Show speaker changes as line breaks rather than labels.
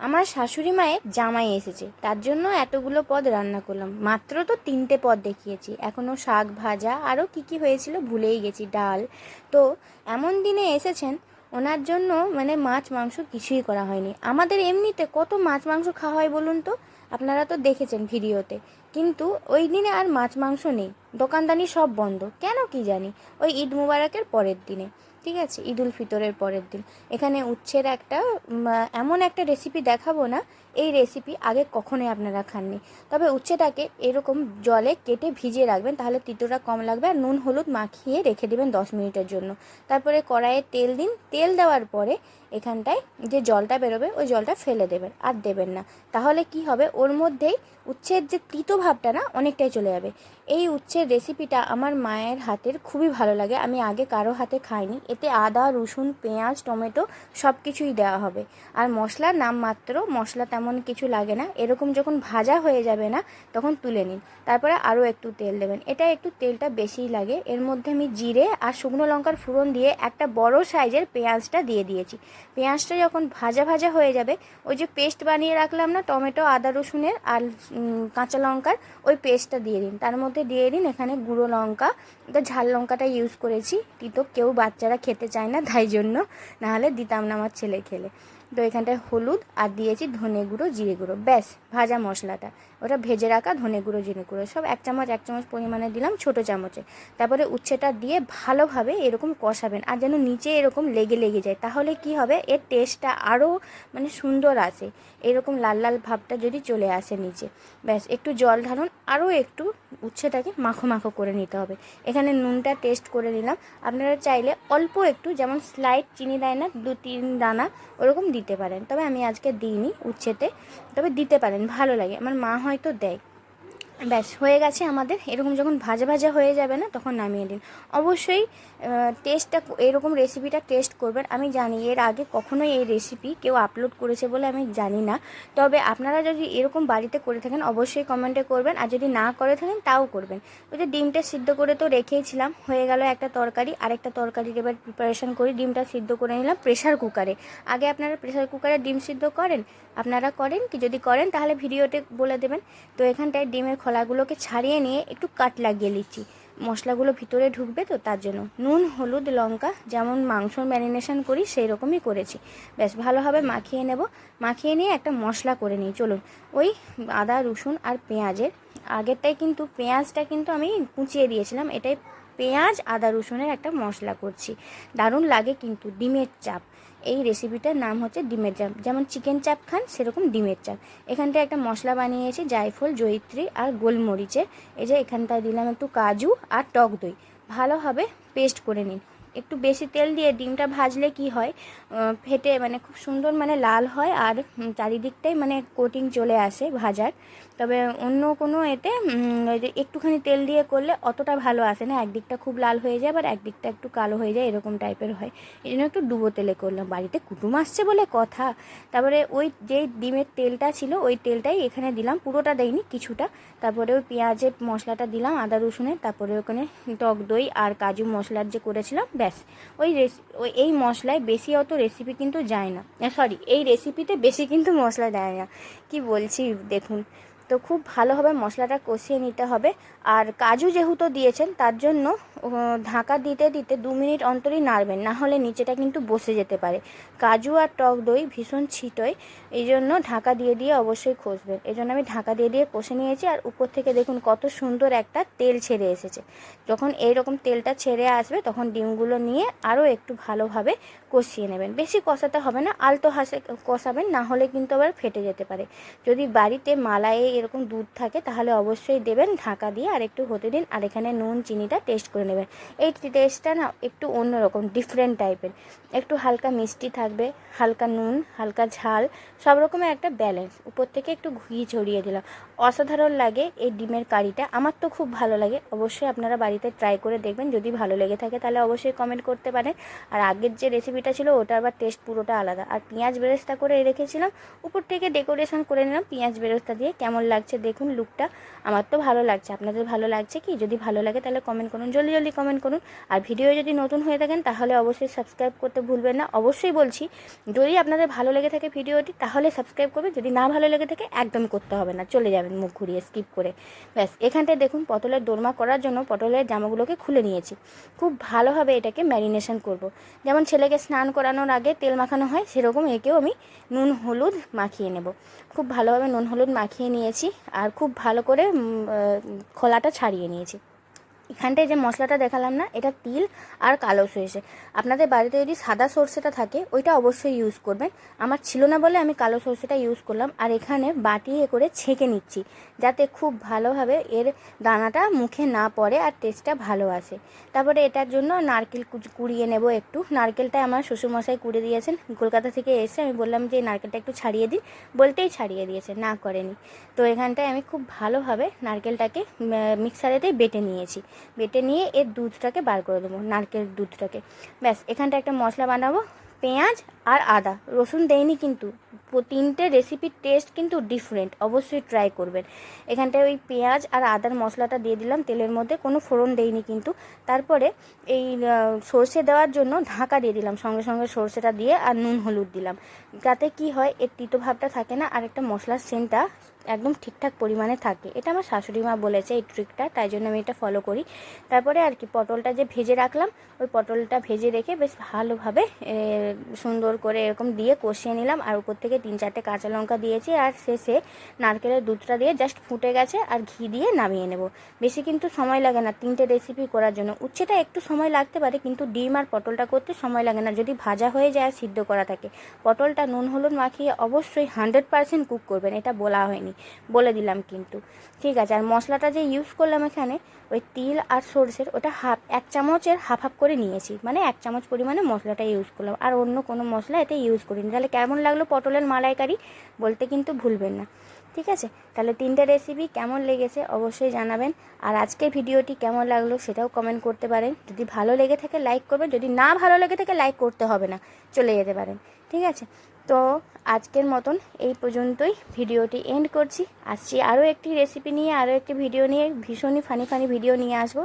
আমার শাশুড়ি মায়ের জামাই এসেছে। তার জন্য এতগুলো পদ রান্না করলাম। মাত্র তো তিনটে পদ দেখিয়েছি। এখনও শাক ভাজা আরও কী কী হয়েছিল ভুলেই গেছি, ডাল। তো এমন দিনে এসেছেন, ওনার জন্য মানে মাছ, মাংস কিছুই করা হয়নি। আমাদের এমনিতে কত মাছ, মাংস খাওয়া হয় বলুন তো? আপনারা তো দেখেছেন ভিডিওতে। কিন্তু ওই দিনে আর মাছ, মাংস নেই। দোকানদানি সব বন্ধ। কেন কি জানি? ওই ঈদ মুবারকের পরের দিনে। ঠিক আছে? ঈদ উল ফিতরের পরের দিন। এখানে উচ্ছের একটা এমন একটা রেসিপি দেখাবো না। এই রেসিপি আগে কখনোই আপনারা খাননি। তবে উচ্ছেটাকে এরকম জলে কেটে ভিজিয়ে রাখবেন, তাহলে তিতোটা কম লাগবে আর নুন, হলুদ মাখিয়ে রেখে দেবেন দশ মিনিটের জন্য। তারপরে কড়াইয়ে তেল দিন। তেল দেওয়ার পরে এখানটায় যে জলটা বেরোবে, ওই জলটা ফেলে দেবেন আর দেবেন না। তাহলে কি হবে? ওর মধ্যেই উচ্ছের যে তিতো ভাবটা না অনেকটাই চলে যাবে। এই উচ্ছের রেসিপিটা আমার মায়ের হাতের খুবই ভালো লাগে। আমি আগে কারও হাতে খাইনি। এতে আদা, রসুন, পেঁয়াজ, টমেটো সব কিছুই দেওয়া হবে। আর মশলার নাম মাত্র মশলা তেমন কিছু লাগে না। এরকম যখন ভাজা হয়ে যাবে না, তখন তুলে নিন। তারপরে আরও একটু তেল দেবেন। এটা একটু তেলটা বেশিই লাগে। এর মধ্যে আমি জিরে আর শুকনো লঙ্কার ফোড়ন দিয়ে একটা বড় সাইজের পেঁয়াজটা দিয়ে দিয়েছি। পেঁয়াজটা যখন ভাজা ভাজা হয়ে যাবে, ওই যে পেস্ট বানিয়ে রাখলাম না, টমেটো, আদা রসুনের আর কাঁচা লঙ্কার, ওই পেস্টটা দিয়ে দিন। তার মধ্যে দিয়ে দিন এখানে গুঁড়ো লঙ্কা। ঝাল লঙ্কাটা ইউজ করেছি। কিন্তু কেউ বাচ্চারা খেতে চায় না, তাই জন্য। নাহলে দিতাম না আমার ছেলে খেলে। তো এখানটায় হলুদ আর দিয়েছি ধনে গুঁড়ো, জিরে গুঁড়ো। ব্যাস, ভাজা মশলাটা। ওটা ভেজে রাখা ধনে গুঁড়ো, জিরে গুঁড়ো। সব এক চামচ এক চামচ পরিমাণে দিলাম ছোটো চামচে। তারপরে উচ্ছেটা দিয়ে ভালোভাবে এরকম কষাবেন আর যেন নিচে এরকম লেগে লেগে যায়। তাহলে কি হবে? এর টেস্টটা আরও মানে সুন্দর আসে। এরকম লাল লাল ভাবটা যদি চলে আসে নিচে। ব্যাস, একটু জল ঢালুন। আরও একটু উচ্ছেটাকে মাখো মাখো করে নিতে হবে। এখানে নুনটা টেস্ট করে নিলাম। আপনারা চাইলে অল্প একটু, যেমন স্লাইড চিনি দেয় না দু তিন দানা, ওরকম দিতে পারেন। তবে আমি আজকে দিইনি উচ্ছেতে তবে দিতে পারেন, ভালো লাগে। আমার মা হয়তো দেয়। ব্যাস, হয়ে গেছে আমাদের। এরকম যখন ভাজা ভাজা হয়ে যাবে না, তখন নামিয়ে দিন। অবশ্যই টেস্টটা এরকম রেসিপিটা টেস্ট করবেন। আমি জানি এর আগে কখনোই এই রেসিপি কেউ আপলোড করেছে বলে আমি জানি না। তবে আপনারা যদি এরকম বাড়িতে করে থাকেন, অবশ্যই কমেন্টে করবেন। আর যদি না করে থাকেন, তাও করবেন। ওই যে ডিমটা সিদ্ধ করে তো রেখেইছিলাম হয়ে গেল একটা তরকারি। আরেকটা তরকারির এবার প্রিপারেশন করি, ডিমটা সিদ্ধ করে নিলাম প্রেশার কুকারে আগে আপনারা প্রেশার কুকারে ডিম সিদ্ধ করেন? আপনারা করেন কি? যদি করেন, তাহলে ভিডিওতে বলে দেবেন। তো এখানটায় ডিমের খোলাগুলোকে ছাড়িয়ে নিয়ে একটু কাট লাগিয়ে নিচ্ছি। মশলাগুলো ভিতরে ঢুকবে তো তার জন্য। নুন, হলুদ, লঙ্কা যেমন মাংস ম্যারিনেশন করি সেই রকমই করেছি বেশ ভালোভাবে মাখিয়ে নেব। মাখিয়ে নিয়ে একটা মশলা করে নিই। চলুন, ওই আদা, রসুন আর পেঁয়াজের। আগেরটাই কিন্তু পেঁয়াজটা কিন্তু আমি কুচিয়ে দিয়েছিলাম। এটাই পেঁয়াজ, আদা রসুনের একটা মশলা করছি। দারুণ লাগে কিন্তু ডিমের চাপ। এই রেসিপিটার নাম হচ্ছে ডিমের চাপ। যেমন চিকেন চাপ খান, সেরকম ডিমের চাপ। এখানটায় একটা মশলা বানিয়েছি, জায়ফল জৈত্রী আর গোলমরিচের। এই যে এখানটায় দিলাম একটু কাজু আর টক দই। ভালোভাবে পেস্ট করে নিন। একটু বেশি তেল দিয়ে ডিমটা ভাজলে কি হয়? ফেটে মানে খুব সুন্দর মানে লাল হয় আর চারিদিকটাই মানে কোটিং চলে আসে ভাজার। তবে অন্য কোনো এতে একটুখানি তেল দিয়ে করলে অতটা ভালো আসে না। একদিকটা খুব লাল হয়ে যায়, আবার একদিকটা একটু কালো হয়ে যায়, এরকম টাইপের হয়। এই জন্য একটু ডুবো তেলে করলাম। বাড়িতে কুটুম আসছে বলে কথা। তারপরে ওই যে ডিমের তেলটা ছিল, ওই তেলটাই এখানে দিলাম। পুরোটা দেয়নি কিছুটা। তারপরে ওই পেঁয়াজের মশলাটা দিলাম, আদা রসুনের। তারপরে ওখানে টক দই আর কাজু মশলার যে করেছিলাম ব্যাস, ওই ওই, এই মশলায় বেশি অত রেসিপি কিন্তু যায় না। সরি এই রেসিপিতে বেশি কিন্তু মশলা দেয় না। কি বলছি, দেখুন। তো খুব ভালোভাবে মশলাটা কষিয়ে নিতে হবে। আর কাজু যেহেতু দিয়েছেন, তার জন্য ঢাকা দিতে দিতে দু মিনিট অন্তরই নাড়বেন, না হলে নিচেটা কিন্তু বসে যেতে পারে। কাজু আর টক দই ভীষণ ছিটোয়, এই জন্য ঢাকা দিয়ে দিয়ে অবশ্যই কষবেন। এই জন্য আমি ঢাকা দিয়ে দিয়ে কষে নিয়েছি, আর উপর থেকে দেখুন কত সুন্দর একটা তেল ছেড়ে এসেছে। যখন এই রকম তেলটা ছেড়ে আসবে, তখন ডিমগুলো নিয়ে আরও একটু ভালোভাবে কষিয়ে নেবেন। বেশি কষাতে হবে না, আলতো হাসে কষাবেন, না হলে কিন্তু আবার ফেটে যেতে পারে। যদি বাড়িতে মালায়ে এরকম দুধ থাকে, তাহলে অবশ্যই দেবেন ঢাকা দিয়ে আর একটু হতে দিন আর এখানে নুন, চিনিটা টেস্ট করে নেবেন। এই টেস্টটা না একটু অন্যরকম ডিফারেন্ট টাইপের একটু হালকা মিষ্টি থাকবে, হালকা নুন, হালকা ঝাল, সব রকমের একটা ব্যালেন্স উপর থেকে একটু ঘি ছড়িয়ে দিলাম। অসাধারণ লাগে এই ডিমের কারিটা, আমার তো খুব ভালো লাগে। অবশ্যই আপনারা বাড়িতে ট্রাই করে দেখবেন, যদি ভালো লেগে থাকে তাহলে অবশ্যই কমেন্ট করতে পারেন। আর আগের যে রেসিপিটা ছিল, ওটা আবার টেস্ট পুরোটা আলাদা। আর পেঁয়াজ বেরেস্তা করে রেখেছিলাম, উপর থেকে ডেকোরেশন করে নিলাম, পেঁয়াজ বেরেস্তা দিয়ে কেমন লাগছে, দেখুন লুকটা আমার তো ভালো লাগছে। আপনাদের ভালো লাগছে কি? যদি ভালো লাগে তাহলে কমেন্ট করুন, জলদি জলদি কমেন্ট করুন। আর ভিডিও যদি নতুন হয়ে থাকেন তাহলে অবশ্যই সাবস্ক্রাইব করতে ভুলবেন না। অবশ্যই বলছি, যদি আপনাদের ভালো লেগে থাকে ভিডিওটি তাহলে সাবস্ক্রাইব করবেন। যদি না ভালো লেগে থাকে একদম করতে হবে না। চলে যাবেন মুখ ঘুরিয়ে স্কিপ করে। ব্যাস, এখানটায় দেখুন পটলের দোরমা করার জন্য পটলের জামাগুলোকে খুলে নিয়েছি। খুব ভালোভাবে এটাকে ম্যারিনেশন করব। যেমন ছেলেকে স্নান করানোর আগে তেল মাখানো হয়, সেরকম একেও আমি নুন, হলুদ মাখিয়ে নেব। খুব ভালোভাবে নুন, হলুদ মাখিয়ে নিয়েছি। আর খুব ভালো করে খোলাটা ছাড়িয়ে নিয়েছি। এখানটায় যে মশলাটা দেখালাম না, এটা তিল আর কালো সরষে। আপনাদের বাড়িতে যদি সাদা সর্ষেটা থাকে, ওইটা অবশ্যই ইউজ করবেন। আমার ছিল না বলে আমি কালো সর্ষেটা ইউজ করলাম। আর এখানে বাটিয়ে করে ছেঁকে নিচ্ছি, যাতে খুব ভালোভাবে এর দানাটা মুখে না পড়ে আর টেস্টটা ভালো আসে। তারপরে এটার জন্য নারকেল কুড়িয়ে নেব একটু। নারকেলটা আমার শ্বশুরমশাই কুড়ে দিয়েছেন। কলকাতা থেকে এসে আমি বললাম যে নারকেলটা একটু ছাড়িয়ে দিন। বলতেই ছাড়িয়ে দিয়েছে, না করেনি। তো এখানটায় আমি খুব ভালোভাবে নারকেলটাকে মিক্সারেতে বেটে নিয়েছি। বেটে নিয়ে এর দুধটাকে বার করে দেবো, নারকেল দুধটাকে। ব্যাস এখানটা একটা মশলা বানাবো, পেঁয়াজ আর আদা। রসুন দেয়নি কিন্তু। তিনটে রেসিপির টেস্ট কিন্তু ডিফারেন্ট অবশ্যই ট্রাই করবেন। এখানটায় ওই পেঁয়াজ আর আদার মশলাটা দিয়ে দিলাম, তেলের মধ্যে কোনো ফোড়ন দেইনি কিন্তু। তারপরে এই সর্ষে দেওয়ার জন্য ঢাকা দিয়ে দিলাম, সঙ্গে সঙ্গে সর্ষেটা দিয়ে আর নুন হলুদ দিলাম। যাতে কি হয়, এর তিতো ভাবটা থাকে না, আর একটা মশলার সেন্টটা একদম ঠিকঠাক পরিমাণে থাকে। এটা আমার শাশুড়ি মা বলেছে এই ট্রিকটা তাই জন্য আমি এটা ফলো করি। তারপরে আর কি পটলটা যে ভেজে রাখলাম, ওই পটলটা ভেজে রেখে বেশ ভালোভাবে সুন্দর করে এরকম দিয়ে কষিয়ে নিলাম, আর উপর থেকে তিন চারটে কাঁচা লঙ্কা দিয়েছি আর শেষে নারকেলের দুধটা দিয়ে জাস্ট ফুটে গেছে আর ঘি দিয়ে নামিয়ে নেব। বেশি কিন্তু সময় লাগে না তিনটে রেসিপি করার জন্য। উচ্ছেটা একটু সময় লাগতে পারে কিন্তু ডিম আর পটলটা করতে সময় লাগে না। যদি ভাজা হয়ে যায় সিদ্ধ করা থাকে। পটলটা নুন হলুদ মাখিয়ে অবশ্যই হান্ড্রেড পারসেন্ট কুক করবেন, এটা বলা হয়নি। বলে দিলাম কিন্তু। ঠিক আছে, আর মশলাটা যে ইউজ করলাম এখানে, ওই তিল আর সর্ষের, ওটা হাফ এক চামচের হাফ হাফ করে নিয়েছি। মানে এক চামচ পরিমাণে মশলাটা ইউজ করলাম। আর অন্য কোনো মশলা এতে ইউজ করিনি। তাহলে কেমন লাগল পটলের মালাইকারি, বলতে কিন্তু ভুলবেন না। ঠিক আছে? তাহলে তিনটে রেসিপি কেমন লেগেছে অবশ্যই জানাবেন। আর আজকের ভিডিওটি কেমন লাগল সেটাও কমেন্ট করতে পারেন। যদি ভালো লেগে থাকে লাইক করবেন, যদি না ভালো লেগে থাকে লাইক করতে হবে না, চলে যেতে পারেন। ঠিক আছে? তো আজকের মতন এই পর্যন্তই ভিডিওটি এন্ড করছি। আসছি আরও একটি রেসিপি নিয়ে, আরও একটি ভিডিও নিয়ে, ভীষণই ফানি ফানি ভিডিও নিয়ে আসব।